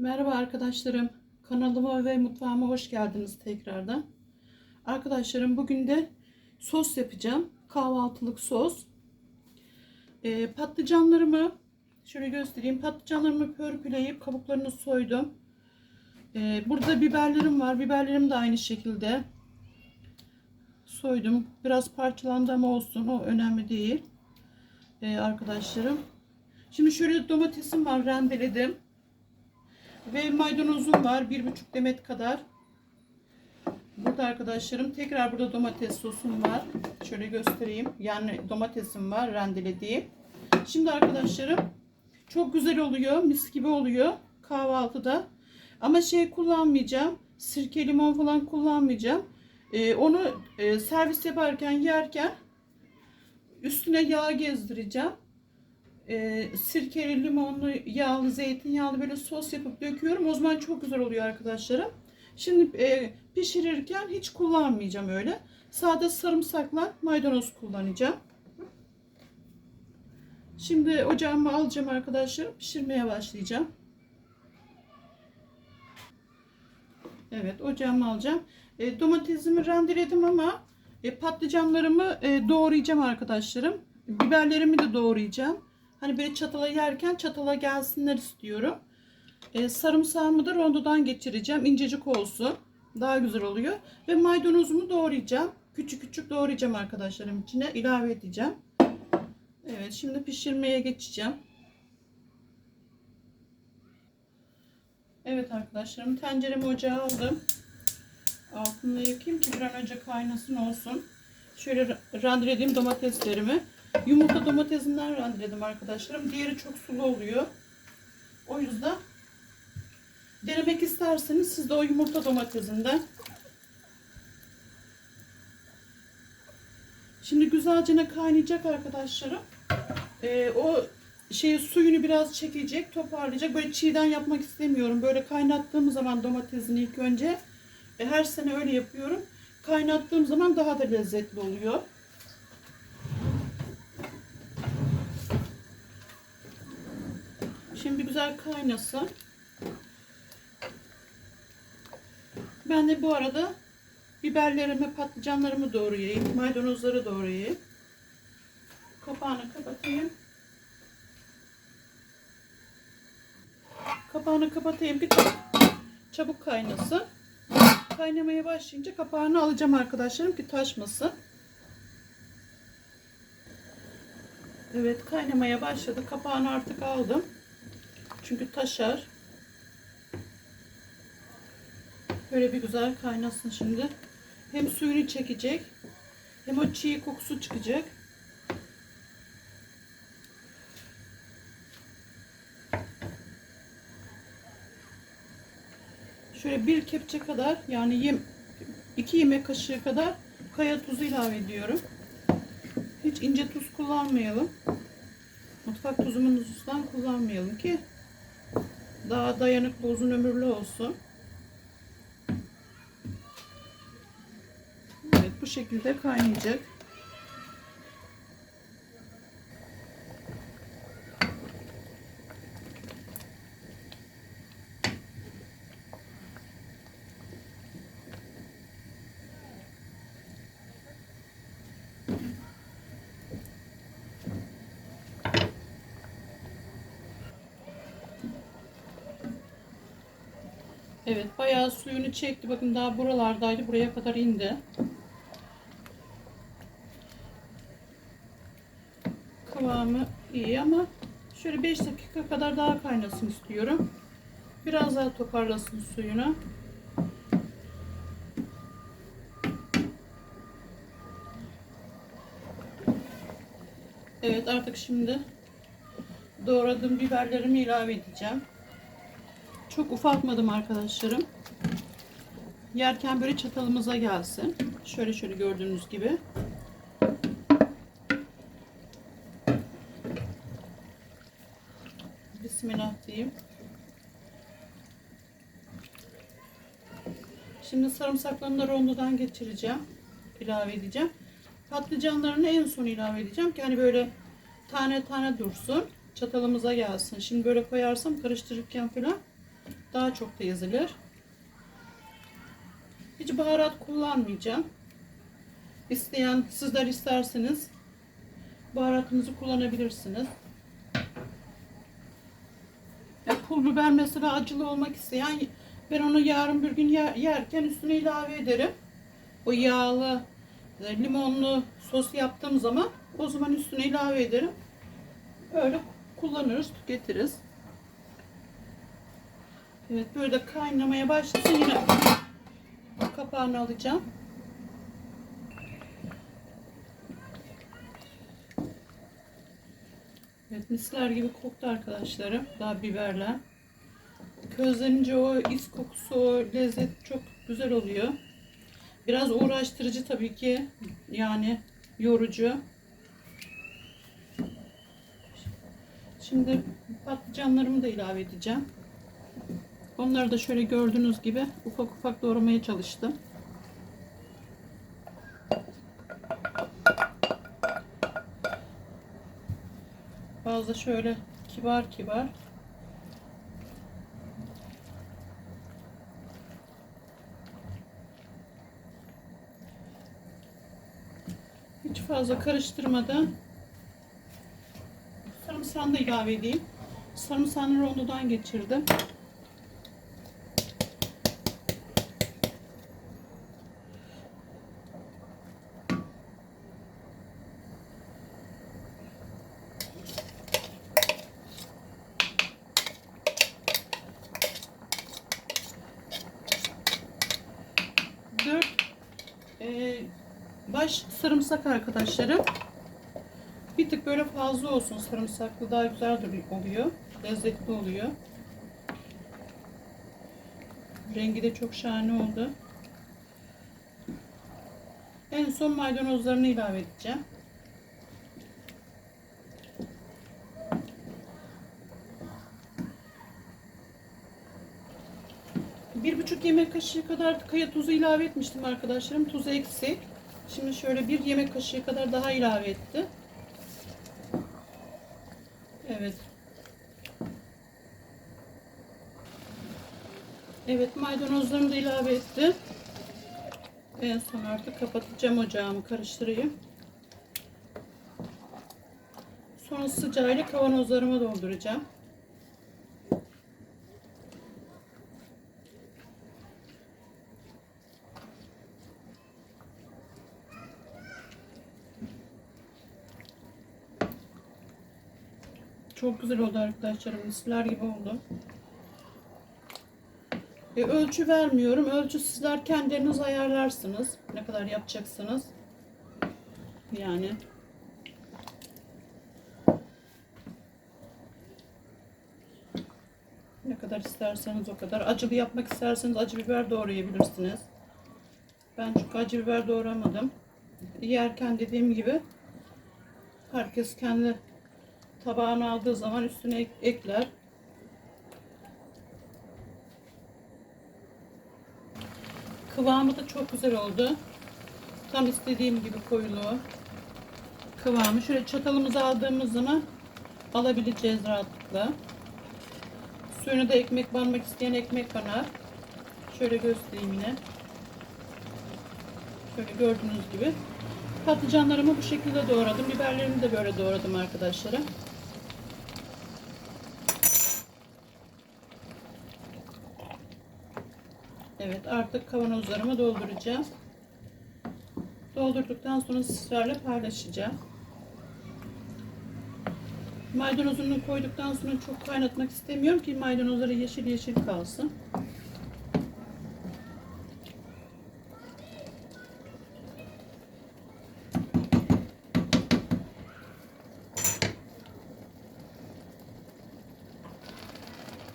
Merhaba arkadaşlarım. Kanalıma ve mutfağıma hoş geldiniz tekrardan. Arkadaşlarım bugün de sos yapacağım. Kahvaltılık sos. Ee, patlıcanlarımı şöyle göstereyim. Patlıcanlarımı pörpüleyip kabuklarını soydum. Ee, burada biberlerim var. Biberlerim de aynı şekilde soydum. Biraz parçalandı ama olsun. O önemli değil. Ee, arkadaşlarım. Şimdi şöyle domatesim var. Rendeledim. Ve maydanozum var. Bir buçuk demet kadar. Burada arkadaşlarım tekrar burada domates sosum var. Şöyle göstereyim. Yani domatesim var rendelediğim. Şimdi arkadaşlarım çok güzel oluyor. Mis gibi oluyor kahvaltıda. Ama şey kullanmayacağım. Sirke limon falan kullanmayacağım. Ee, onu e, servis yaparken yerken üstüne yağ gezdireceğim e, sirkeli, limonlu, yağlı, zeytinyağlı böyle sos yapıp döküyorum. O zaman çok güzel oluyor arkadaşlarım. Şimdi e, pişirirken hiç kullanmayacağım öyle. Sade sarımsakla maydanoz kullanacağım. Şimdi ocağımı alacağım arkadaşlarım. Pişirmeye başlayacağım. Evet ocağımı alacağım. E, domatesimi rendeledim ama e, patlıcanlarımı e, doğrayacağım arkadaşlarım. Biberlerimi de doğrayacağım. Hani böyle çatala yerken çatala gelsinler istiyorum. Ee, sarımsağımı da rondodan geçireceğim. incecik olsun. Daha güzel oluyor. Ve maydanozumu doğrayacağım. Küçük küçük doğrayacağım arkadaşlarım içine. ilave edeceğim. Evet şimdi pişirmeye geçeceğim. Evet arkadaşlarım tenceremi ocağa aldım. Altını yakayım ki bir an önce kaynasın olsun. Şöyle rendelediğim domateslerimi Yumurta domatesinden rendeledim arkadaşlarım. Diğeri çok sulu oluyor. O yüzden denemek isterseniz siz de o yumurta domatesinden Şimdi güzelce kaynayacak arkadaşlarım. Ee, o şey suyunu biraz çekecek, toparlayacak. Böyle çiğden yapmak istemiyorum. Böyle kaynattığım zaman domatesini ilk önce e, her sene öyle yapıyorum. Kaynattığım zaman daha da lezzetli oluyor. Şimdi güzel kaynasın. Ben de bu arada biberlerimi, patlıcanlarımı doğrayayım. Maydanozları doğrayayım. Kapağını kapatayım. Kapağını kapatayım ki çabuk kaynasın. Kaynamaya başlayınca kapağını alacağım arkadaşlarım ki taşmasın. Evet kaynamaya başladı. Kapağını artık aldım. Çünkü taşar. Böyle bir güzel kaynasın şimdi. Hem suyunu çekecek. Hem o çiğ kokusu çıkacak. Şöyle bir kepçe kadar yani yem, iki yemek kaşığı kadar kaya tuzu ilave ediyorum. Hiç ince tuz kullanmayalım. Mutfak tuzumuzdan kullanmayalım ki daha dayanıklı uzun ömürlü olsun. Evet bu şekilde kaynayacak. Evet bayağı suyunu çekti. Bakın daha buralardaydı. Buraya kadar indi. Kıvamı iyi ama şöyle 5 dakika kadar daha kaynasın istiyorum. Biraz daha toparlasın suyunu. Evet artık şimdi doğradığım biberlerimi ilave edeceğim. Çok ufaltmadım arkadaşlarım. Yerken böyle çatalımıza gelsin. Şöyle şöyle gördüğünüz gibi. Bismillah diyeyim. Şimdi sarımsaklarını da rondodan geçireceğim. ilave edeceğim. Patlıcanlarını en son ilave edeceğim ki hani böyle tane tane dursun. Çatalımıza gelsin. Şimdi böyle koyarsam karıştırırken falan daha çok da ezilir. Hiç baharat kullanmayacağım. İsteyen sizler isterseniz baharatınızı kullanabilirsiniz. Ya pul biber mesela acılı olmak isteyen ben onu yarın bir gün yer- yerken üstüne ilave ederim. O yağlı e, limonlu sos yaptığım zaman o zaman üstüne ilave ederim. Öyle kullanırız, tüketiriz. Evet böyle kaynamaya başlasın yine kapağını alacağım. Evet misler gibi koktu arkadaşlarım. Daha biberler. Közlenince o is kokusu, o lezzet çok güzel oluyor. Biraz uğraştırıcı tabii ki. Yani yorucu. Şimdi patlıcanlarımı da ilave edeceğim. Onları da şöyle gördüğünüz gibi ufak ufak doğramaya çalıştım. Fazla şöyle kibar kibar. Hiç fazla karıştırmadan sarımsağını da ilave edeyim. Sarımsağını rondodan geçirdim. E, baş sarımsak arkadaşlarım. Bir tık böyle fazla olsun sarımsaklı daha güzel oluyor. Lezzetli oluyor. Rengi de çok şahane oldu. En son maydanozlarını ilave edeceğim. Bir buçuk yemek kaşığı kadar kaya tuzu ilave etmiştim arkadaşlarım. Tuzu eksik. Şimdi şöyle bir yemek kaşığı kadar daha ilave etti. Evet. Evet maydanozlarını da ilave etti. En son artık kapatacağım ocağımı karıştırayım. Sonra sıcağıyla kavanozlarıma dolduracağım. Çok güzel oldu arkadaşlarım. Misler gibi oldu. E, ölçü vermiyorum. Ölçü sizler kendiniz ayarlarsınız. Ne kadar yapacaksınız. Yani. Ne kadar isterseniz o kadar. Acılı yapmak isterseniz acı biber doğrayabilirsiniz. Ben çok acı biber doğramadım. Yerken dediğim gibi herkes kendi tabağını aldığı zaman üstüne ek- ekler. Kıvamı da çok güzel oldu. Tam istediğim gibi koyuluğu. Kıvamı şöyle çatalımızı aldığımız zaman alabileceğiz rahatlıkla. Suyunu da ekmek banmak isteyen ekmek banar. Şöyle göstereyim yine. Şöyle gördüğünüz gibi. Patlıcanlarımı bu şekilde doğradım. Biberlerimi de böyle doğradım arkadaşlarım. Evet artık kavanozlarımı dolduracağım. Doldurduktan sonra sizlerle paylaşacağım. Maydanozunu koyduktan sonra çok kaynatmak istemiyorum ki maydanozları yeşil yeşil kalsın.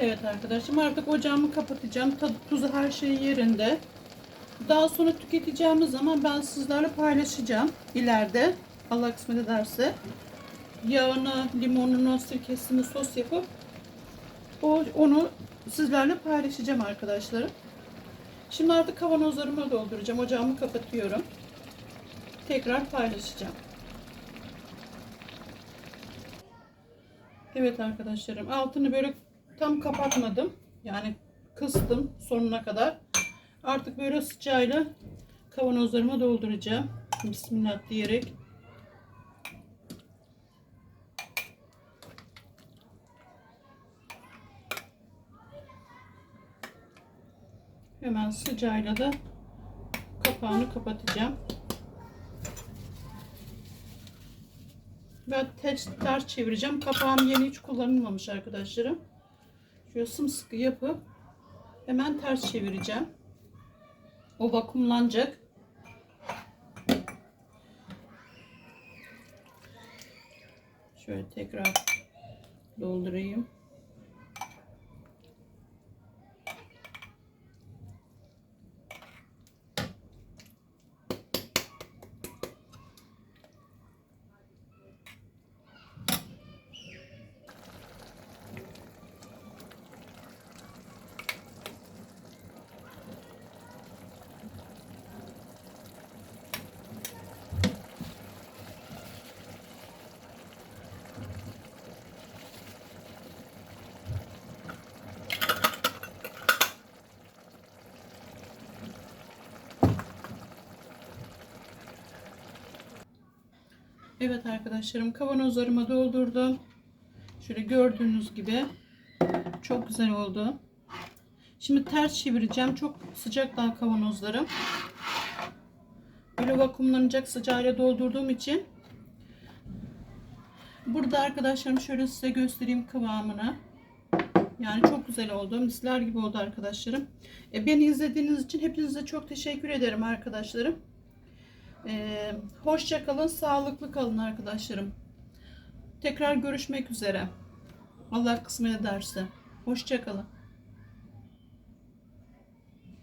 Evet arkadaşım artık ocağımı kapatacağım. Tadı tuzu her şey yerinde. Daha sonra tüketeceğimiz zaman ben sizlerle paylaşacağım ileride. Allah kısmet ederse. Yağını, limonunu, sirkesini sos yapıp o, onu sizlerle paylaşacağım arkadaşlarım. Şimdi artık kavanozlarımı dolduracağım. Ocağımı kapatıyorum. Tekrar paylaşacağım. Evet arkadaşlarım altını böyle tam kapatmadım. Yani kıstım sonuna kadar. Artık böyle sıcağıyla kavanozlarıma dolduracağım. Bismillah diyerek. Hemen sıcağıyla da kapağını kapatacağım. Ben ters, çevireceğim. Kapağım yeni hiç kullanılmamış arkadaşlarım. Şöyle sımsıkı yapıp hemen ters çevireceğim. O vakumlanacak. Şöyle tekrar doldurayım. Evet arkadaşlarım kavanozlarıma doldurdum. Şöyle gördüğünüz gibi çok güzel oldu. Şimdi ters çevireceğim. Çok sıcak daha kavanozlarım. Böyle vakumlanacak sıcağıyla doldurduğum için. Burada arkadaşlarım şöyle size göstereyim kıvamını. Yani çok güzel oldu. Misler gibi oldu arkadaşlarım. E, beni izlediğiniz için hepinize çok teşekkür ederim arkadaşlarım. Ee, hoşça kalın, sağlıklı kalın arkadaşlarım. Tekrar görüşmek üzere. Allah kısmet ederse. Hoşça kalın.